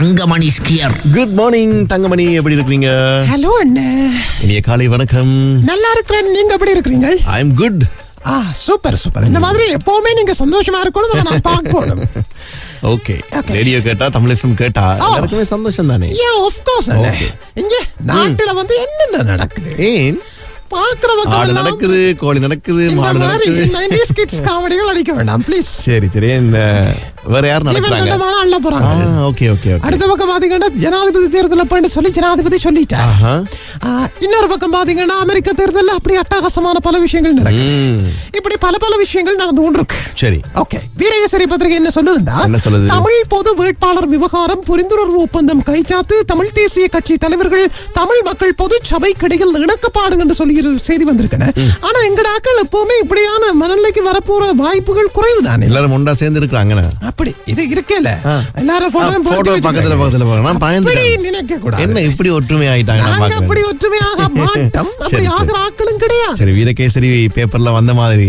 Thangamani skier. Good morning Thangamani. எப்படி இருக்கீங்க hello அண்ணே. இனிய காலை வணக்கம். நல்லா இருக்கிறேன். நீங்க எப்படி இருக்கிறீங்க? ஐ எம் குட் ஆ சூப்பர் சூப்பர். இந்த மாதிரி எப்பவுமே நீங்க சந்தோஷமா இருக்கணும். அதை நான் பார்க்கணும் ஓகே Okay. ரேடியோ கேட்டா தமிழ் எஃப்எம் கேட்டா எல்லாருக்குமே சந்தோஷம் தானே ஏன் ஆஃப் கோர்ஸ் அண்ணே இங்க நாட்டுல வந்து என்னென்ன நடக்குது? ஏன்? பாக்குறவங்க நடக்குது கோழி நடக்குது மாடு நடக்குது. 90s kids காமெடிகள் அடிக்க வேண்டாம் ப்ளீஸ் சரி சரி. என்ன வேற யார் நடக்கிறாங்க தண்டமான அள்ள போறாங்க. ஓகே ஓகே அடுத்த பக்கம் பாத்தீங்கன்னா ஜனாதிபதி தேர்தல் அப்பன்னு சொல்லி ஜனாதிபதி சொல்லிட்டார். இன்னொரு பக்கம் பாத்தீங்கன்னா அமெரிக்க தேர்தல்ல அப்படி அட்டகாசமான பல விஷயங்கள் நடக்குது. ம், இப்படி பல பல விஷயங்கள் நடந்து கொண்டிருக்கு. சரி. ஓகே. வீரகேசரி பத்திரிகை என்ன சொல்லுதுண்டா என்ன சொல்லுது? தமிழ் பொது வேட்பாளர் விவகாரம் புரிந்துணர்வு ஒப்பந்தம் கைச்சாத்து தமிழ் தேசிய கட்சி தலைவர்கள் தமிழ் மக்கள் பொது சபைக்கிடையில் இணக்கப்பாடு என்று சொல்லி செய்தி வந்திருக்கன. ஆனா எங்கட ஆக்கள் எப்பவுமே இப்படியான மனநிலைக்கு வரப்போற வாய்ப்புகள் குறைவுதானே? எல்லாரும் ஒன்றா சேர்ந்து இருக்கிறாங்க அப்படி இது இருக்கேல எல்லாரும் போட்டோ வச்சிருக்காங்க. பக்கத்துல பக்கத்துல அப்படி பயந்துட்டேன். நினைக்க கூடாது என்ன இப்படி ஒற்றுமை ஆயிட்டாங்க நான் நாங்க அப்படி ஒற்றுமையாக மாட்டோம். அப்படி. ஆகிற ஆட்களும் கிடையாது. சரி வீரகேசரி பேப்பர்ல வந்த மாதிரி.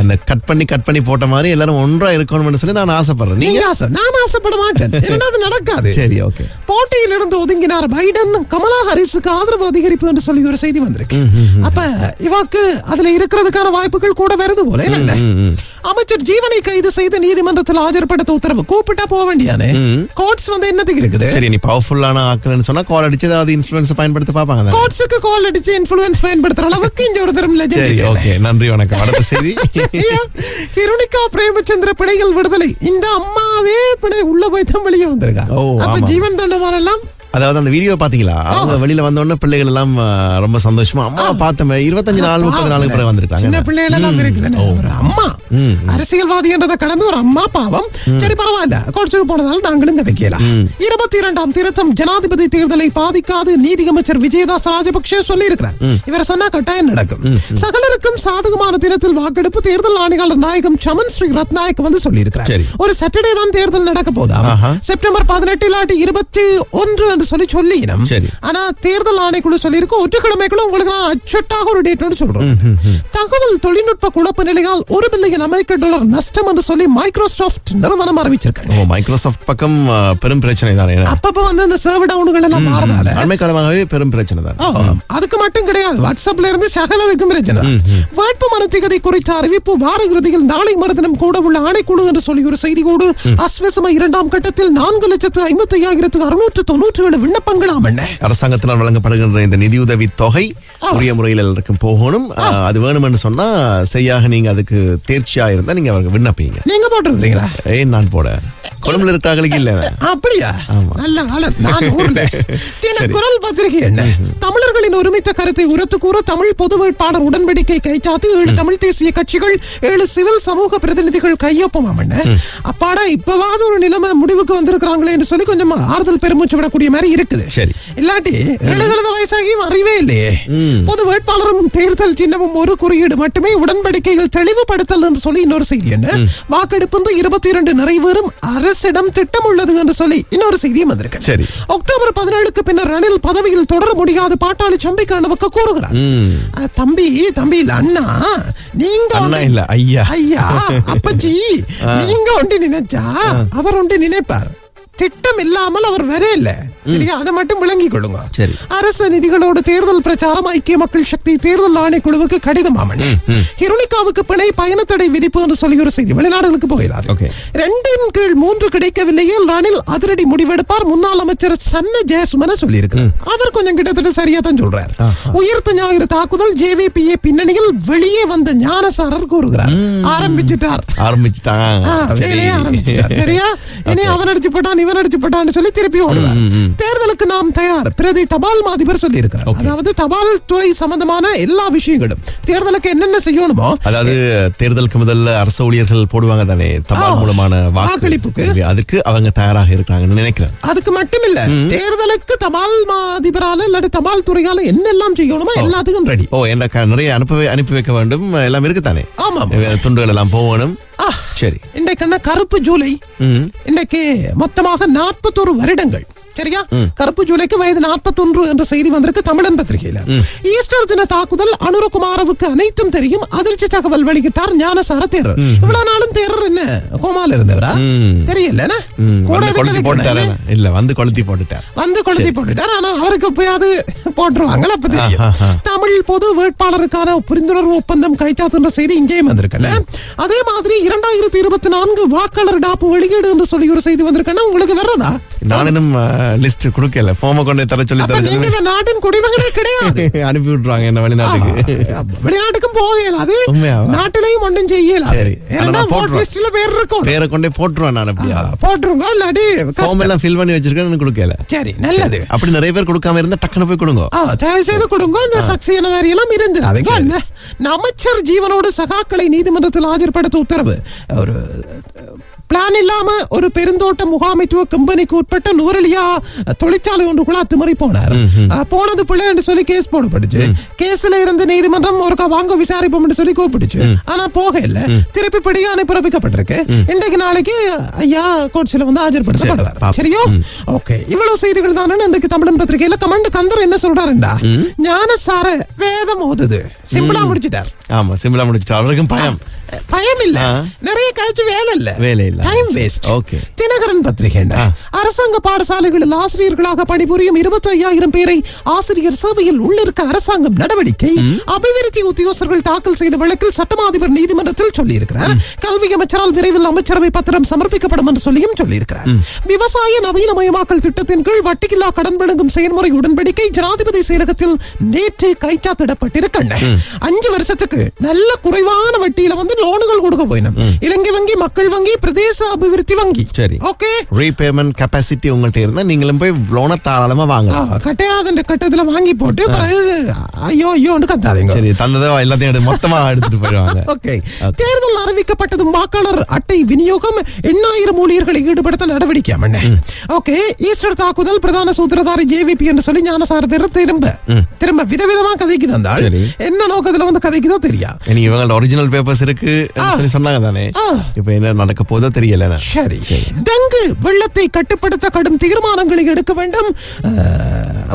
அந்த கட் பண்ணி கட் பண்ணி போட்ட மாதிரி எல்லாரும் ஒன்றா இருக்கணும்னு சொல்லி நான் ஆசைப்படுறேன். நீங்க? ஆசை நான் ஆசைப்பட மாட்டேன். இரண்டாவது நடக்காது. சரி ஓகே. போட்டியிலிருந்து ஒதுங்கினார் பைடன். கமலா ஹாரிஸுக்கு ஆதரவு அதிகரிப்பு என்று சொல்லி ஒரு செய்தி வந்திருக்கு. அப்ப இவாக்கு அதுல இருக்கிறதுக்கான வாய்ப்புகள் கூட வருது போல என்ன அமைச்சர் ஜீவனை கைது செய்து நீதிமன்றத்தில் ஆஜர்படுத்த உத்தரவு. கூப்பிட்டா போக வேண்டியானே கோர்ட்ஸ் வந்து என்னத்துக்கு இருக்குது? சரி நீ பவர்ஃபுல்லான ஆக்கலன்னு சொன்னா கால் அடிச்சு ஏதாவது இன்ஃபுளுன்ஸ் பயன்படுத்த பாப்பாங்க? கோர்ட்ஸுக்கு கால் அடிச்சு இன்ஃபுளுன்ஸ் பயன்படுத்துற அளவுக்கு இங்க ஒரு தரம் சரி ஓகே நன்றி வணக்கம். அடுத்த செய்தி? கிருணிகா பிரேமச்சந்திர பிணைகள் விடுதலை. இந்த அம்மாவே பிணை உள்ள போய் தான் வெளியே வந்திருக்கா. அப்ப. ஜீவன் எல்லாம் அதாவது அந்த வீடியோ பாத்தீங்களா? அவங்க வெளியில வந்த உடனே பிள்ளைகள் எல்லாம் ரொம்ப சந்தோஷமா அம்மா பார்த்தமே இருபத்தஞ்சு நாள் முப்பது நாளுக்கு பிறகு சின்ன வந்திருக்காங்க பிள்ளைகள் எல்லாம் இருக்குது ஒரு அம்மா. அரசியல்வாதி என்றதை கடந்து ஒரு அம்மா பாவம். சரி பரவாயில்ல. கோட்ஸுக்கு போனதால நாங்களும் கதைக்கலாம் இருபத்தி இரண்டாம் திருத்தம் ஜனாதிபதி தேர்தலை பாதிக்காது நீதி அமைச்சர் விஜயதாஸ் ராஜபக்ஷ சொல்லி இருக்கிறார் இவர் சொன்னா கட்டாயம் நடக்கும். சகலருக்கும் சாதகமான தினத்தில் வாக்கெடுப்பு தேர்தல் ஆணையாளர் நாயகம் சமன் ஸ்ரீ ரத்நாயக் வந்து சொல்லி இருக்கிறார். ஒரு சாட்டர்டே தான் தேர்தல் நடக்க போதா. செப்டம்பர் பதினெட்டு இல்லாட்டி இருபத்தி ஒன்று என்று சொல்லி சரி. ஆனா தேர்தல் ஆணைக்குழு சொல்லியிருக்கு ஒற்றுக்கிழமைக்குள்ள உங்களுக்கு நான் அச்சட்டாக ஒரு டேட் சொல்றேன். தகவல் தொழில்நுட்ப குழப்ப நிலையால் ஒரு பில்லியன் அமெரிக்க டாலர் நஷ்டம் என்று சொல்லி மைக்ரோசாஃப்ட் நிறுவனம் அறிவிச்சிருக்காங்க. மைக்ரோசாஃப்ட் பக்கம் பெரும் பிரச்சனை தானே. அப்பப்ப வந்து அந்த சர்வர் டவுனுகள் எல்லாம் மாறதால அண்மை காலமாகவே பெரும் பிரச்சனை தான். அதுக்கு மட்டும் கிடையாது. வாட்ஸ்அப்ல இருந்து சகலருக்கும் பிரச்சனை. தான். வேட்பு மனு திகதி குறித்த அறிவிப்பு வார இறுதியில் நாளை மறுதினம் கூட உள்ள ஆணைக்குழு என்று சொல்லி ஒரு செய்தியோடு அஸ்வசம இரண்டாம் கட்டத்தில் நான்கு லட்சத்து ஐம்பத்தி ஐயாயிரத்து அறுநூற்று தொண்ணூற்றி ஏழு விண்ணப்பங்களாம் என்ன? அரசாங்கத்தினால் வழங்கப்படுகின்ற இந்த நிதியுதவி தொகை உரிய முறையில் எல்லாருக்கும் போகணும். அது வேணும்னு சொன்னா சரியாக நீங்க அதுக்கு தேர்ச்சியா இருந்தா நீங்க விண்ணப்பிங்க. நீங்க போட்டிருந்தீங்களா ஏன் நான் போட. கொழும்புல இருக்கிறாங்களுக்கு இல்ல. அப்படியா? நல்ல காலம் நான் ஊர்ல. குரல் பத்திரிகை என்ன? தமிழர்களின் ஒருமித்த கருத்தை உரத்து கூற தமிழ் பொது வேட்பாளர் உடன்படிக்கை கைச்சாத்து ஏழு தமிழ் தேசிய கட்சிகள் ஏழு சிவில் சமூக பிரதிநிதிகள் கையொப்பமாம் என்ன? அப்பாடா இப்பவாவது ஒரு நிலைமை முடிவுக்கு வந்திருக்கிறாங்களே என்று சொல்லி கொஞ்சம் ஆறுதல் பெருமூச்சு விடக்கூடிய மாதிரி இருக்குது. சரி. இல்லாட்டி எழுபது வயசாகியும் அறிவே இல்லையே. பொது வேட்பாளரும் தேர்தல் சின்னமும் ஒரு குறியீடு மட்டுமே உடன்படிக்கையில் தெளிவுபடுத்தல் என்று சொல்லி இன்னொரு செய்தி என்ன? வாக்கெடுப்பு இருபத்தி இரண்டு நிறைவேறும். அரசிடம் திட்டம் உள்ளது என்று சொல்லி இன்னொரு செய்தியும் வந்திருக்கு சரி. அக்டோபர் பதினேழுக்கு பின்னர் ரணில் பதவியில் தொடர முடியாது பாட்டாளி சம்பிக்கானவுக்கு கூறுகிறார். தம்பி தம்பி இல்ல அண்ணா நீங்க இல்ல ஐயா. ஐயா அப்பச்சி நீங்க ஒன்று நினைச்சா அவர் ஒன்று நினைப்பார். திட்டம் இல்லாமல் அவர் வர இல்ல சரியா? அதை மட்டும் விளங்கிக் கொள்ளுங்க. அரசு நிதிகளோடு தேர்தல் பிரச்சாரம் ஐக்கிய மக்கள் சக்தி தேர்தல் ஆணைக்குழுவுக்கு கடிதம் ஆமன் ஹிருணிகாவுக்கு பிணை பயணத்தடை விதிப்பு என்று சொல்லி ஒரு செய்தி வெளிநாடுகளுக்கு போயிடாது. ரெண்டின் கீழ் மூன்று கிடைக்கவில்லையே ரணில் அதிரடி முடிவெடுப்பார் முன்னாள் அமைச்சர் சன்ன ஜெயசுமன சொல்லியிருக்கு அவர் கொஞ்சம் கிட்டத்தட்ட சரியா தான் சொல்றார். உயிர்த்த ஞாயிறு தாக்குதல் ஜேவிபிஏ பின்னணியில் வெளியே வந்த ஞானசாரர் கூறுகிறார். ஆரம்பிச்சிட்டார். ஆரம்பிச்சிட்டார். சரியா? இனி. அவர் அடிச்சு போட்டான் இவன் அடிச்சு போட்டான்னு சொல்லி திருப்பி ஓடுவார். தேர்தலுக்கு நாம் தயார். பிரதி தபால் மாதிபர் சொல்லி இருக்கிறார் அதாவது தபால் துறை சம்பந்தமான எல்லா விஷயங்களும். தேர்தலுக்கு என்னென்ன செய்யணுமோ அதாவது தேர்தலுக்கு முதல்ல அரசு ஊழியர்கள் போடுவாங்க தானே? தபால் மூலமான வாக்களிப்புக்கு. அதுக்கு அவங்க தயாராக இருக்கிறாங்கன்னு நினைக்கிறேன். அதுக்கு மட்டுமில்ல தேர்தலுக்கு தபால் மாதிபரால இல்லாட்டி தபால் துறையால என்னெல்லாம் செய்யணுமோ எல்லாத்துக்கும் ரெடி ஓ என்ன நிறைய அனுப்ப அனுப்பி வைக்க வேண்டும். எல்லாம் இருக்குதானே? ஆமாம். துண்டுகள் எல்லாம் போகணும். ஆ. சரி. இன்றைக்கு கருப்பு ஜூலை. இன்றைக்கு மொத்தமாக நாற்பத்தொரு வருடங்கள். சரியா கருப்பு ஜூலைக்கு வயது 41 என்ற செய்தி வந்திருக்கு தமிழன் பத்திரிகையில. ஈஸ்டர் தின தாக்குதல் அனுரகுமாரவுக்கு அனைத்தும் தெரியும். அதிர்ச்சி தகவல் வெளியிட்டார் ஞானசார தேரர். இவ்வளவு நாளும் தேரர் என்ன? கோமால இருந்தவரா? தெரியல? இல்ல வந்து கொளுத்தி போட்டுட்டார். வந்து கொளுத்தி போட்டுட்டார். ஆனா அவருக்கு எப்பயாவது போட்டுருவாங்களா? அப்ப தெரியும். தமிழ் பொது வேட்பாளருக்கான புரிந்துணர்வு ஒப்பந்தம் கைச்சாத்துன்ற செய்தி இங்கேயும் வந்திருக்கல அதே மாதிரி இரண்டாயிரத்தி இருபத்தி நான்கு வாக்காளர் டாப்பு வெளியீடு என்று சொல்லி ஒரு செய்தி வந்திருக்கேன்னா உங்களுக்கு வர்றதா? நானும் லிஸ்ட் கொடுக்கல. போம கொண்டு தர சொல்லி தர நீங்க இந்த நாட்டின் குடிமகனே கிடையாது. அனுப்பி விட்டுருவாங்க என்ன வெளிநாட்டுக்கு. வெளிநாட்டுக்கும் போக இயலாது? நாட்டிலையும் ஒன்றும் செய்ய இயலாது சரி. ஏன்னா பேர் இருக்கும். பேரை கொண்டே போட்டுருவேன் நான் அப்படியா? போட்டுருங்க இல்லாட்டி ஃபார்ம். எல்லாம் ஃபில் பண்ணி வச்சிருக்கேன் கொடுக்கல. சரி நல்லது. அப்படி நிறைய பேர் கொடுக்காம இருந்தா டக்குனு போய் கொடுங்க. தயவு செய்து கொடுங்க இந்த சக்தியான மாதிரி எல்லாம் இருந்துடாதீங்க அமைச்சர் ஜீவனோடு சகாக்களை நீதிமன்றத்தில் ஆஜர்படுத்த உத்தரவு. ஒரு பிளான் இல்லாம ஒரு பெருந்தோட்ட முகாமைத்துவ கம்பெனிக்கு உட்பட்ட நுவரலியா தொழிற்சாலை ஒன்றுக்குள்ள அத்துமறி போனார். போனது பிள்ளை என்று சொல்லி கேஸ் போடப்பட்டுச்சு. கேஸ்ல இருந்து நீதிமன்றம் ஒருக்கா வாங்க விசாரிப்போம் என்று சொல்லி கூப்பிடுச்சு ஆனா போக இல்ல திருப்பி பிடியாணை பிறப்பிக்கப்பட்டிருக்கு. இன்றைக்கு நாளைக்கு ஐயா கோட்சில வந்து ஆஜர்படுத்தப்படுவார். சரியோ? ஓகே. இவ்வளவு செய்திகள் தானே இன்றைக்கு தமிழன் பத்திரிகையில. கமெண்ட் கந்தர் என்ன சொல்றாருண்டா? ஞானசார வேதம் ஓதுது. சிம்பிளா முடிச்சிட்டார். ஆமா சிம்பிளா முடிச்சிட்டு அவருக்கும் பயம். பயம் இல்ல ஆ. நிறைய கழிச்சு வேலை இல்ல வேலை இல்ல. Time waste Okay. தினகரன் பத்திரிகைண்டா அரசாங்க பாடசாலைகளில் ஆசிரியர்களாக பணிபுரியும் இருபத்தி ஐயாயிரம் பேரை ஆசிரியர் சேவையில் உள்ளிருக்க அரசாங்கம் நடவடிக்கை அபிவிருத்தி உத்தியோகஸ்தர்கள் தாக்கல் செய்த வழக்கில் சட்டமா அதிபர் நீதிமன்றத்தில் சொல்லியிருக்கிறார். கல்வி அமைச்சரால் விரைவில் அமைச்சரவை பத்திரம் சமர்ப்பிக்கப்படும் என்று சொல்லியும் சொல்லியிருக்கிறார். விவசாய நவீனமயமாக்கல் திட்டத்தின் கீழ் வட்டியில்லா கடன் வழங்கும் செயல்முறை உடன்படிக்கை ஜனாதிபதி செயலகத்தில் நேற்று கைச்சாத்திடப்பட்டிருக்கின்றன. அஞ்சு வருஷத்துக்கு நல்ல குறைவான வட்டியில வந்து லோனுகள் கொடுக்க போயினோம் இலங்கை வங்கி மக்கள் வங்கி பிரதேச அபிவிருத்தி வங்கி சரி ஓகே ரீபேமெண்ட் கெப்பாசிட்டி உங்கள்ட்ட இருந்தா நீங்களும் போய் லோனை தாராளமா வாங்கலாம் கட்டையாதன்ற கட்டத்துல வாங்கி போட்டு பிறகு ஐயோ ஐயோன்னு கத்தாதீங்க சரி தந்ததோ எல்லாத்தையும் எடுத்து மொத்தமா எடுத்துட்டு போயிடுவாங்க ஓகே தேர்தல் அறிவிக்கப்பட்டதும் வாக்காளர் அட்டை விநியோகம் எண்ணாயிரம் ஊழியர்களை ஈடுபடுத்த நடவடிக்கை ஓகே ஈஸ்டர் தாக்குதல் பிரதான சூத்திரதாரி ஜேவிபி என்று சொல்லி ஞானசாரதர் திரும்ப திரும்ப விதவிதமா கதைக்கு தந்தாள் சரி. என்ன நோக்கத்துல வந்து கதைக்குதோ தெரியா இனி இவங்களோட ஒரிஜினல் பேப்பர்ஸ் இருக்கு சொல்லி சொன்னாங்க தானே. இப்ப என்ன நடக்க போதோ தெரியல சரி. டெங்கு வெள்ளத்தை கட்டுப்படுத்த கடும் தீர்மானங்களை எடுக்க வேண்டும்.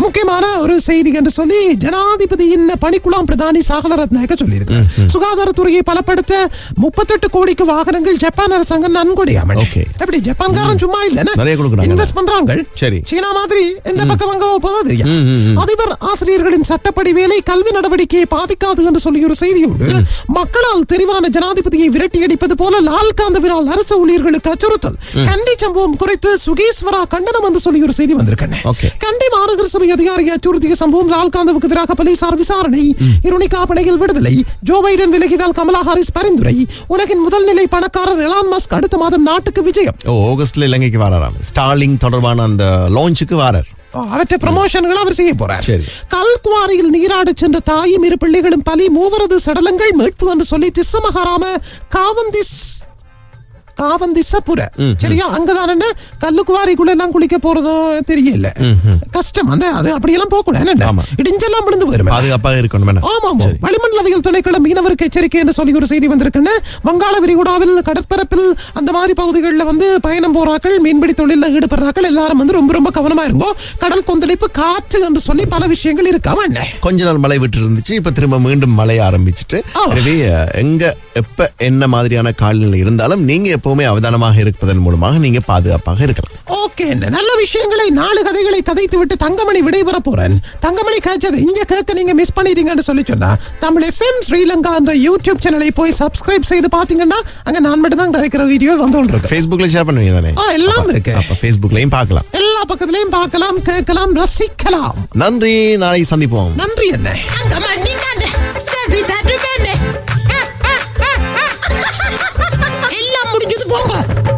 முக்கியமான ஒரு செய்தி என்று சொல்லி ஜனாதிபதியின் பணிக்குழாம் பிரதானி சாகல ரத்நாயக்க சொல்லியிருக்கிறார். சுகாதாரத்துறையை பலப்படுத்த முப்பத்தெட்டு கோடிக்கு வாகனங்கள் ஜப்பான் அரசாங்கம் Okay. எப்படி ஜப்பான்காரன் சும்மா இல்ல. இன்வெஸ்ட் பண்றாங்க. சரி. சீனா மாதிரி எந்த பக்கம் வாங்க போதோ தெரியும் அதிபர் ஆசிரியர்களின் சட்டப்படி வேலை கல்வி நடவடிக்கையை பாதிக்காது என்று சொல்லி ஒரு செய்தியோடு மக்களால் தெரிவான ஜனாதிபதியை விரட்டி அடிப்பது போல லால்காந்தவினால் அரசு ஊழியர்களுக்கு அச்சுறுத்தல். கண்டி சம்பவம் குறித்து சுகீஸ்வரா கண்டனம் என்று சொல்லி ஒரு செய்தி வந்திருக்கேன். கண்டி மாநகர சபை அதிகாரி அச்சுறுத்திய சம்பவம் லால்காந்தவுக்கு எதிராக போலீசார் விசாரணை. இருணிகா படையில் விடுதலை. ஜோ பைடன் விலகிதால் கமலா ஹாரிஸ் பரிந்துரை. உலகின் முதல் நிலை பணக்காரர் எலான் மஸ்க் அடுத்த மாதம் நாட்டுக்கு விஜயம். ஆகஸ்ட்ல இலங்கைக்கு வராராம். ஸ்டார்லிங் தொடர்பான அந்த லான்ச்சுக்கு வாரார். அவற்றை ப்ரமோஷன்கள் அவர் செய்ய போறார். கல்குவாரியில் நீராடச் சென்ற தாயும் இரு பிள்ளைகளும் பலி மூவரது சடலங்கள் மீட்பு என்று சொல்லி திஸ்ஸமகாராம காவந்திஸ் காவந்திசபுர சரியா? அங்கதான் கல்லுக்குவாரிக்குள்ள எல்லாம் குளிக்க போறதோ தெரியல. கஷ்டம். அந்த அது அப்படியெல்லாம் போக கூடாது. இடிஞ்செல்லாம் விழுந்து போயிருமே. பாதுகாப்பாக இருக்கணும்? ஆமா ஆமா. வளிமண்டலவியல் திணைக்களம் மீனவருக்கு எச்சரிக்கை என்று சொல்லி ஒரு செய்தி வந்திருக்குன்னு. வங்காள விரிகுடாவில் கடற்பரப்பில் அந்த மாதிரி பகுதிகளில் வந்து பயணம் போறாக்கள் மீன்பிடி தொழிலில் ஈடுபடுறாக்கள் எல்லாரும் வந்து ரொம்ப ரொம்ப கவனமா இருங்கோ. கடல் கொந்தளிப்பு காற்று என்று சொல்லி பல விஷயங்கள் இருக்காம கொஞ்ச நாள் மழை விட்டு இருந்துச்சு இப்ப திரும்ப மீண்டும் மழை ஆரம்பிச்சுட்டு. எங்க எப்ப என்ன மாதிரியான காலநிலை இருந்தாலும் நீங்க எப்பவுமே அவதானமாக இருப்பதன் மூலமாக நீங்க பாதுகாப்பாக இருக்கலாம். ஓகே நல்ல விஷயங்களை நாலு கதைகளை கதைத்து விட்டு தங்கமணி விடைபெற போறேன். தங்கமணி கேட்சது இங்க கேட்க நீங்க மிஸ் பண்ணிட்டீங்கன்னு சொல்லி சொன்னா தமிழ் எஃப்எம் ஸ்ரீலங்கா என்ற யூடியூப் சேனலை போய் சப்ஸ்கிரைப் செய்து பாத்தீங்கன்னா அங்க நான் மட்டும் தான் கதைக்கிற வீடியோ வந்து இருக்கு Facebookல ஷேர் பண்ணுவீங்க தானே? ஆ, எல்லாம் இருக்கு. அப்ப Facebookலயும் பார்க்கலாம். எல்லா பக்கத்திலையும் பார்க்கலாம் கேட்கலாம் ரசிக்கலாம். நன்றி நாளைக்கு சந்திப்போம். நன்றி என்ன